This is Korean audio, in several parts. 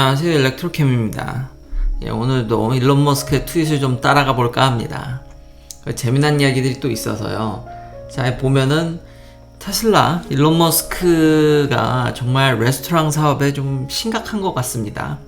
안녕하세요 일렉트로캠입니다. 예, 오늘도 일론 머스크의 트윗을 좀 따라가 볼까 합니다. 그 재미난 이야기들이 또 있어서요. 자 보면은 테슬라 일론 머스크가 정말 레스토랑 사업에 좀 심각한 것 같습니다.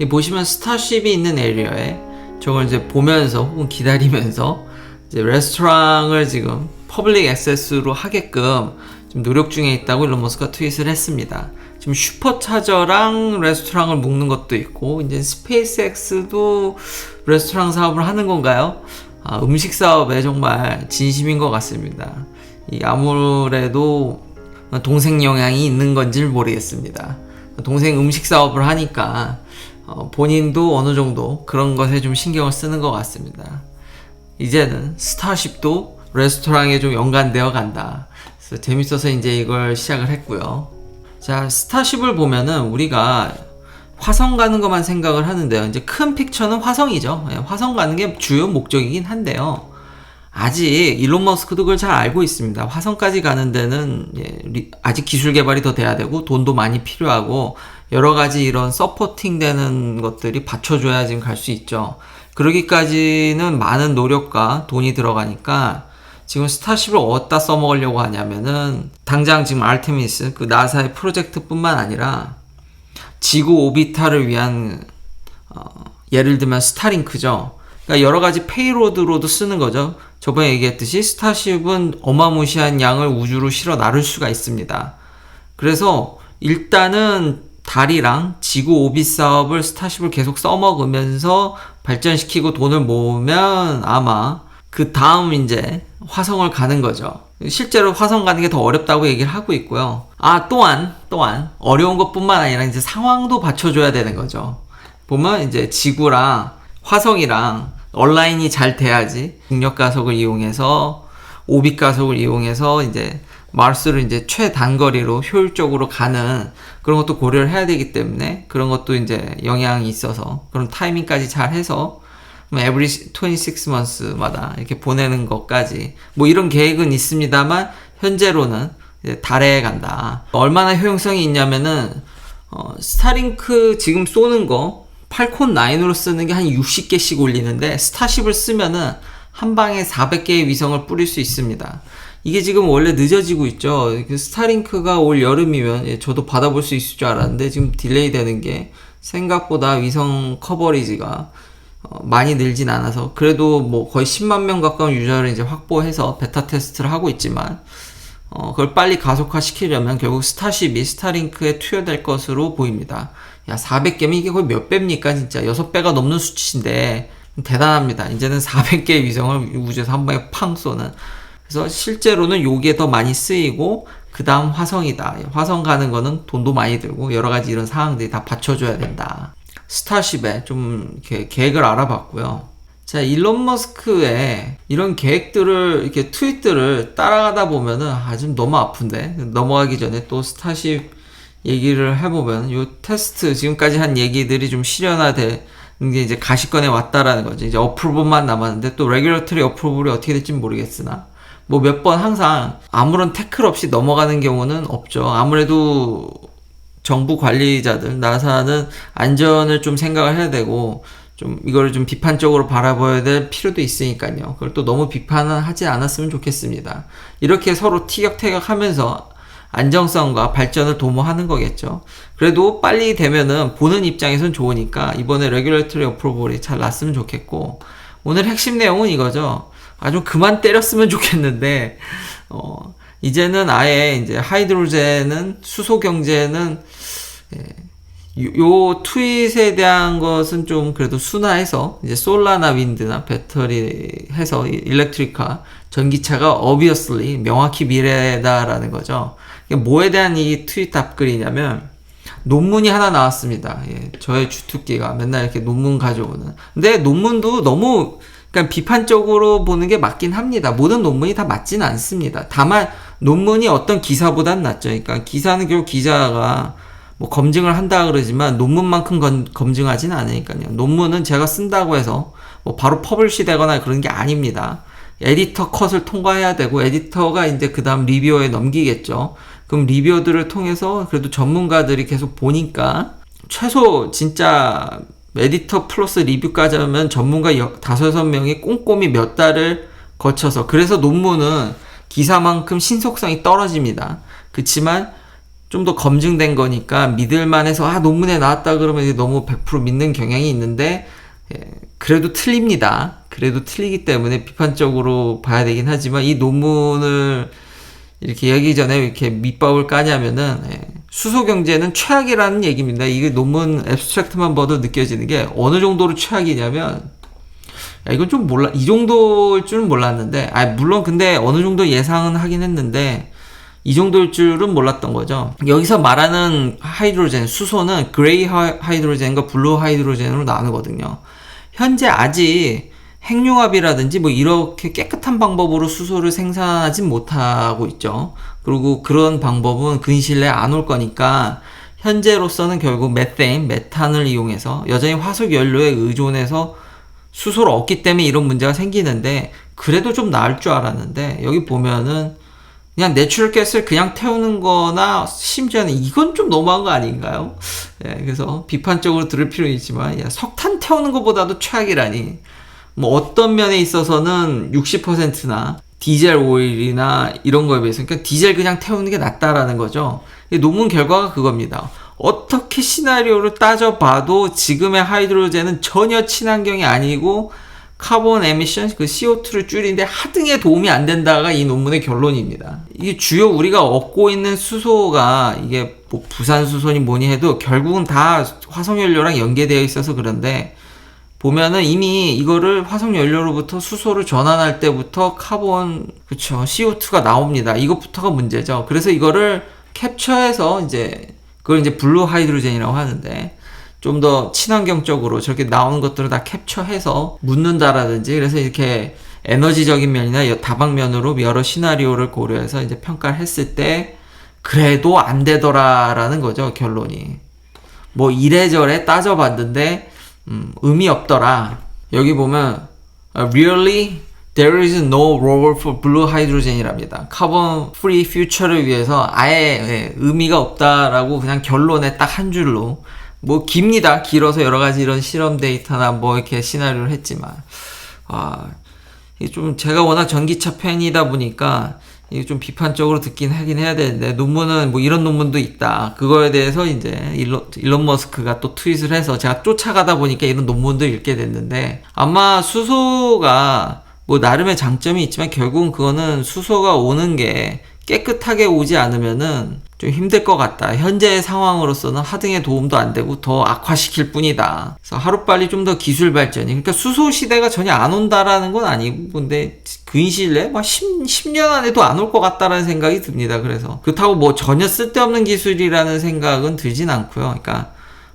이 보시면 스타쉽이 있는 에리어에 저걸 이제 보면서 혹은 기다리면서 이제 레스토랑을 지금 퍼블릭 액세스로 하게끔 지금 노력 중에 있다고 일론 머스크가 트윗을 했습니다. 지금 슈퍼차저랑 레스토랑을 묶는 것도 있고 이제 스페이스X도 레스토랑 사업을 하는 건가요? 아, 음식 사업에 정말 진심인 것 같습니다. 이 아무래도 동생 영향이 있는 건지를 모르겠습니다. 동생 음식 사업을 하니까 어, 본인도 어느 정도 그런 것에 좀 신경을 쓰는 것 같습니다. 이제는 스타쉽도 레스토랑에 좀 연관되어 간다. 재밌어서 이제 이걸 시작을 했고요. 자, 스타쉽을 보면은 우리가 화성 가는 것만 생각을 하는데요. 이제 큰 픽처는 화성이죠. 예, 화성 가는 게 주요 목적이긴 한데요. 아직 일론 머스크도 그걸 잘 알고 있습니다. 화성까지 가는 데는 예, 리- 아직 기술 개발이 더 돼야 되고 돈도 많이 필요하고 여러 가지 이런 서포팅 되는 것들이 받쳐줘야 지금 갈 수 있죠. 그러기까지는 많은 노력과 돈이 들어가니까 지금 스타쉽을 어디다 써먹으려고 하냐면은 당장 지금 알테미스 그 나사의 프로젝트뿐만 아니라 지구 오비탈을 위한 어, 예를 들면 스타링크죠. 그러니까 여러 가지 페이로드로도 쓰는 거죠. 저번에 얘기했듯이 스타쉽은 어마무시한 양을 우주로 실어 나를 수가 있습니다. 그래서 일단은 달이랑 지구 오비 사업을 스타쉽을 계속 써먹으면서 발전시키고 돈을 모으면 아마 그 다음 이제 화성을 가는 거죠. 실제로 화성 가는 게 더 어렵다고 얘기를 하고 있고요. 아, 또한, 또한, 어려운 것 뿐만 아니라 이제 상황도 받쳐줘야 되는 거죠. 보면 이제 지구랑 화성이랑 온라인이 잘 돼야지 중력 가속을 이용해서 오빅 가속을 이용해서 이제 마르스를 이제 최단거리로 효율적으로 가는 그런 것도 고려를 해야 되기 때문에 그런 것도 이제 영향이 있어서 그런 타이밍까지 잘 해서 뭐 every 26months마다 이렇게 보내는 것까지 뭐 이런 계획은 있습니다만 현재로는 달에 간다. 얼마나 효용성이 있냐면은 어, 스타링크 지금 쏘는 거 팔콘 9으로 쓰는 게 한 60개씩 올리는데 스타쉽을 쓰면은 한 방에 400개의 위성을 뿌릴 수 있습니다. 이게 지금 원래 늦어지고 있죠. 그 스타링크가 올 여름이면 예, 저도 받아볼 수 있을 줄 알았는데 지금 딜레이 되는 게 생각보다 위성 커버리지가 어, 많이 늘진 않아서 그래도 뭐 거의 10만 명 가까운 유저를 이제 확보해서 베타 테스트를 하고 있지만 어, 그걸 빨리 가속화 시키려면 결국 스타쉽이 스타링크에 투여될 것으로 보입니다. 야, 400개면 이게 거의 몇 배입니까? 진짜 6배가 넘는 수치인데 대단합니다. 이제는 400개의 위성을 우주에서 한 방에 팡 쏘는. 그래서 실제로는 요게 더 많이 쓰이고 그 다음 화성이다. 화성 가는 거는 돈도 많이 들고 여러 가지 이런 상황들이 다 받쳐줘야 된다. 스타쉽에 좀 이렇게 계획을 알아봤고요. 자, 일론 머스크의 이런 계획들을, 이렇게 트윗들을 따라가다 보면은, 아, 좀 너무 아픈데? 넘어가기 전에 또 스타쉽 얘기를 해보면, 요 테스트, 지금까지 한 얘기들이 좀 실현화되는 게 이제 가시권에 왔다라는 거죠. 이제 어프로블만 남았는데, 또 레귤러터리 어프로블이 어떻게 될지 모르겠으나, 뭐 몇 번 항상 아무런 태클 없이 넘어가는 경우는 없죠. 아무래도 정부 관리자들, 나사는 안전을 좀 생각을 해야 되고, 좀 이거를 좀 비판적으로 바라봐야 될 필요도 있으니까요. 그걸 또 너무 비판은 하지 않았으면 좋겠습니다. 이렇게 서로 티격태격 하면서 안정성과 발전을 도모하는 거겠죠. 그래도 빨리 되면은 보는 입장에선 좋으니까 이번에 레귤레터리 어프로볼이 잘 났으면 좋겠고 오늘 핵심 내용은 이거죠. 아좀 그만 때렸으면 좋겠는데 어 이제는 아예 이제 하이드로젠은 수소 경제는 예, 요, 요 트윗에 대한 것은 좀 그래도 순화해서 이제 솔라나 윈드나 배터리 해서 이 일렉트리카 전기차가 obviously 명확히 미래다라는 거죠. 뭐에 대한 이 트윗 답글이냐면 논문이 하나 나왔습니다. 예, 저의 주특기가 맨날 이렇게 논문 가져오는. 근데 논문도 너무 그러니까 비판적으로 보는 게 맞긴 합니다. 모든 논문이 다 맞지는 않습니다. 다만 논문이 어떤 기사보단 낫죠. 그러니까 기사는 결국 기자가 뭐 검증을 한다 그러지만 논문만큼 건, 검증하지는 않으니까요. 논문은 제가 쓴다고 해서 뭐 바로 퍼블시 되거나 그런 게 아닙니다. 에디터 컷을 통과해야 되고 에디터가 이제 그 다음 리뷰어에 넘기겠죠. 그럼 리뷰어들을 통해서 그래도 전문가들이 계속 보니까 최소 진짜 에디터 플러스 리뷰까지 하면 전문가 여- 다섯 여섯 명이 꼼꼼히 몇 달을 거쳐서 그래서 논문은 기사만큼 신속성이 떨어집니다. 그렇지만 좀 더 검증된 거니까 믿을만 해서 아 논문에 나왔다 그러면 이제 너무 100% 믿는 경향이 있는데 예, 그래도 틀립니다. 그래도 틀리기 때문에 비판적으로 봐야 되긴 하지만 이 논문을 이렇게 얘기 전에 이렇게 밑밥을 까냐면은 예, 수소 경제는 최악이라는 얘기입니다. 이게 논문 앱스트랙트만 봐도 느껴지는 게 어느 정도로 최악이냐면 야, 이건 좀 몰라 이 정도일 줄은 몰랐는데 아 물론 근데 어느 정도 예상은 하긴 했는데 이 정도일 줄은 몰랐던 거죠. 여기서 말하는 하이드로젠 수소는 그레이 하- 하이드로젠과 블루 하이드로젠으로 나누거든요. 현재 아직 핵융합이라든지 뭐 이렇게 깨끗한 방법으로 수소를 생산하진 못하고 있죠. 그리고 그런 방법은 근시일에 안 올 거니까 현재로서는 결국 메테인, 메탄을 이용해서 여전히 화석 연료에 의존해서 수소를 얻기 때문에 이런 문제가 생기는데 그래도 좀 나을 줄 알았는데 여기 보면은 그냥 내추럴 가스를 그냥 태우는 거나 심지어는 이건 좀 너무한 거 아닌가요? 예, 그래서 비판적으로 들을 필요는 있지만 야, 석탄 태우는 것보다도 최악이라니 뭐 어떤 면에 있어서는 60%나 디젤 오일이나 이런 거에 비해서 그러니까 디젤 그냥 태우는 게 낫다라는 거죠. 이 논문 결과가 그겁니다. 어떻게 시나리오를 따져봐도 지금의 하이드로젠은 전혀 친환경이 아니고 카본 에미션 그 CO2를 줄이는데 하등에 도움이 안 된다가 이 논문의 결론입니다. 이게 주요 우리가 얻고 있는 수소가 이게 뭐 부산 수소니 뭐니 해도 결국은 다 화석 연료랑 연계되어 있어서 그런데 보면은 이미 이거를 화석 연료로부터 수소를 전환할 때부터 카본 그쵸 CO2가 나옵니다. 이것부터가 문제죠. 그래서 이거를 캡처해서 이제 그걸 이제 블루 하이드로젠이라고 하는데 좀 더 친환경적으로 저렇게 나오는 것들을 다 캡처해서 묻는다라든지 그래서 이렇게 에너지적인 면이나 여- 다방면으로 여러 시나리오를 고려해서 이제 평가를 했을 때 그래도 안 되더라라는 거죠 결론이. 뭐 이래저래 따져봤는데 음, 의미 없더라. 여기 보면 uh, really there is no role for blue hydrogen이랍니다. 카본 프리 퓨처를 위해서 아예 예, 의미가 없다라고 그냥 결론에 딱 한 줄로 뭐 깁니다 길어서 여러 가지 이런 실험 데이터나 뭐 이렇게 시나리오를 했지만 아 좀 제가 워낙 전기차 팬이다 보니까 이게 좀 비판적으로 듣긴 하긴 해야 되는데 논문은 뭐 이런 논문도 있다. 그거에 대해서 이제 일론, 일론 머스크가 또 트윗을 해서 제가 쫓아가다 보니까 이런 논문도 읽게 됐는데 아마 수소가 뭐 나름의 장점이 있지만 결국은 그거는 수소가 오는 게 깨끗하게 오지 않으면은 좀 힘들 것 같다. 현재의 상황으로서는 하등의 도움도 안 되고 더 악화시킬 뿐이다. 그래서 하루빨리 좀 더 기술 발전이. 그러니까 수소 시대가 전혀 안 온다라는 건 아니고, 근데 근시일 내에 막 10, 10년 안에도 안 올 것 같다라는 생각이 듭니다. 그래서. 그렇다고 뭐 전혀 쓸데없는 기술이라는 생각은 들진 않고요. 그러니까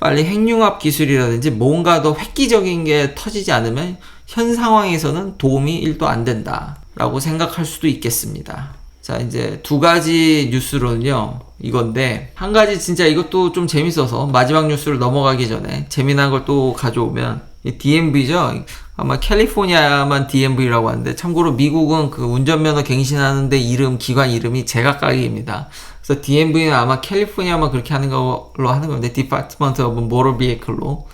빨리 핵융합 기술이라든지 뭔가 더 획기적인 게 터지지 않으면 현 상황에서는 도움이 1도 안 된다라고 생각할 수도 있겠습니다. 자, 이제 두 가지 뉴스로는요, 이건데, 한 가지 진짜 이것도 좀 재밌어서 마지막 뉴스를 넘어가기 전에 재미난 걸 또 가져오면, 이 DMV죠? 아마 캘리포니아만 DMV라고 하는데, 참고로 미국은 그 운전면허 갱신하는데 이름, 기관 이름이 제각각입니다. 그래서 DMV는 아마 캘리포니아만 그렇게 하는 걸로 하는 건데, Department of Motor Vehicle로.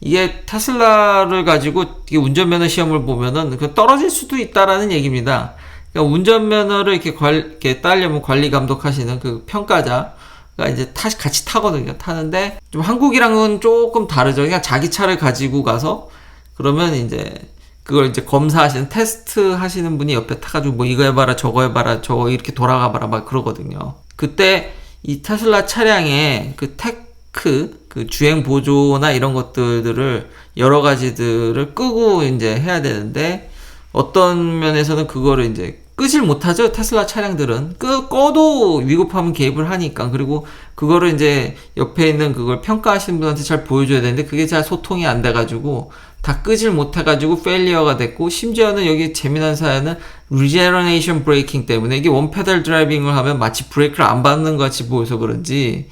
이게 테슬라를 가지고 운전면허 시험을 보면은 그 떨어질 수도 있다라는 얘기입니다. 그러니까 운전면허를 이렇게 관, 이렇게 따려면 관리 감독하시는 그 평가자 가 이제 타, 같이 타거든요. 타는데 좀 한국이랑은 조금 다르죠. 그냥 자기 차를 가지고 가서 그러면 이제 그걸 이제 검사하시는 테스트 하시는 분이 옆에 타가지고 뭐 이거 해봐라 저거 해봐라 저거 이렇게 돌아가봐라 막 그러거든요. 그때 이 테슬라 차량의 그 테크 그 주행 보조나 이런 것들을 여러 가지들을 끄고 이제 해야 되는데 어떤 면에서는 그거를 이제 끄질 못하죠 테슬라 차량들은. 끄 꺼도 위급하면 개입을 하니까. 그리고 그거를 이제 옆에 있는 그걸 평가하시는 분한테 잘 보여줘야 되는데 그게 잘 소통이 안 돼가지고 다 끄질 못해가지고 페일리어가 됐고 심지어는 여기 재미난 사연은 리제너레이션 브레이킹 때문에 이게 원페달 드라이빙을 하면 마치 브레이크를 안 받는 것 같이 보여서 그런지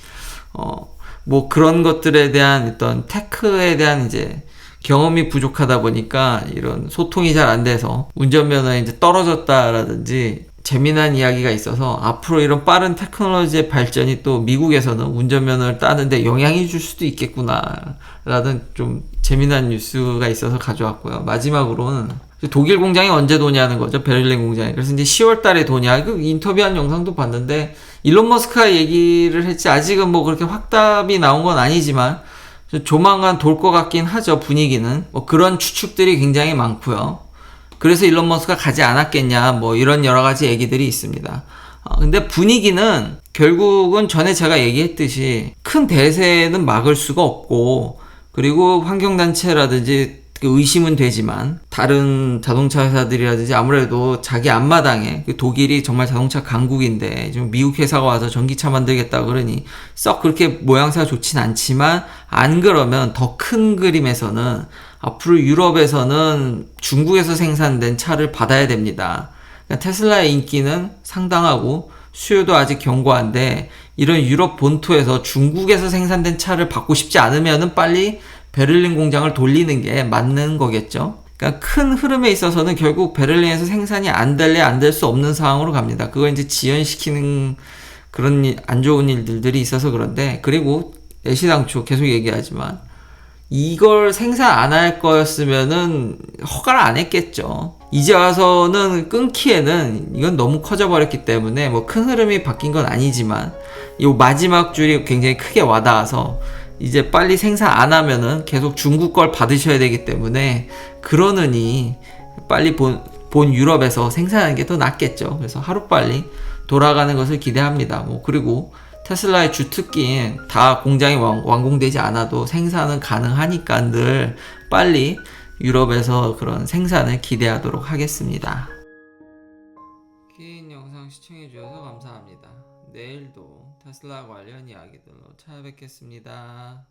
어 뭐 그런 것들에 대한 어떤 테크에 대한 이제 경험이 부족하다 보니까 이런 소통이 잘 안 돼서 운전면허 이제 떨어졌다라든지 재미난 이야기가 있어서 앞으로 이런 빠른 테크놀로지의 발전이 또 미국에서는 운전면허를 따는데 영향이 줄 수도 있겠구나라는 좀 재미난 뉴스가 있어서 가져왔고요. 마지막으로는 독일 공장이 언제 도냐는 거죠. 베를린 공장이. 그래서 이제 10월 달에 도냐. 그 인터뷰한 영상도 봤는데 일론 머스크가 얘기를 했지 아직은 뭐 그렇게 확답이 나온 건 아니지만 조만간 돌 것 같긴 하죠. 분위기는. 뭐 그런 추측들이 굉장히 많고요. 그래서 일론 머스크가 가지 않았겠냐 뭐 이런 여러 가지 얘기들이 있습니다. 어, 근데 분위기는 결국은 전에 제가 얘기했듯이 큰 대세는 막을 수가 없고 그리고 환경단체라든지 그 의심은 되지만 다른 자동차 회사들이라든지 아무래도 자기 앞마당에 그 독일이 정말 자동차 강국인데 지금 미국 회사가 와서 전기차 만들겠다 그러니 썩 그렇게 모양새가 좋진 않지만 안 그러면 더 큰 그림에서는 앞으로 유럽에서는 중국에서 생산된 차를 받아야 됩니다. 그러니까 테슬라의 인기는 상당하고 수요도 아직 견고한데 이런 유럽 본토에서 중국에서 생산된 차를 받고 싶지 않으면은 빨리 베를린 공장을 돌리는 게 맞는 거겠죠. 그러니까 큰 흐름에 있어서는 결국 베를린에서 생산이 안 될래 안 될 수 없는 상황으로 갑니다. 그걸 이제 지연시키는 그런 일- 안 좋은 일들이 있어서 그런데 그리고 애시당초 계속 얘기하지만 이걸 생산 안 할 거였으면은 허가를 안 했겠죠. 이제 와서는 끊기에는 이건 너무 커져버렸기 때문에 뭐 큰 흐름이 바뀐 건 아니지만 이 마지막 줄이 굉장히 크게 와닿아서 이제 빨리 생산 안 하면은 계속 중국 걸 받으셔야 되기 때문에 그러느니 빨리 본, 본 유럽에서 생산하는 게 더 낫겠죠. 그래서 하루빨리 돌아가는 것을 기대합니다. 뭐 그리고 테슬라의 주특기인 다 공장이 완, 완공되지 않아도 생산은 가능하니까 늘 빨리 유럽에서 그런 생산을 기대하도록 하겠습니다. 긴 영상 시청해주셔서 감사합니다. 내일도 테슬라 관련 이야기들로 찾아뵙겠습니다.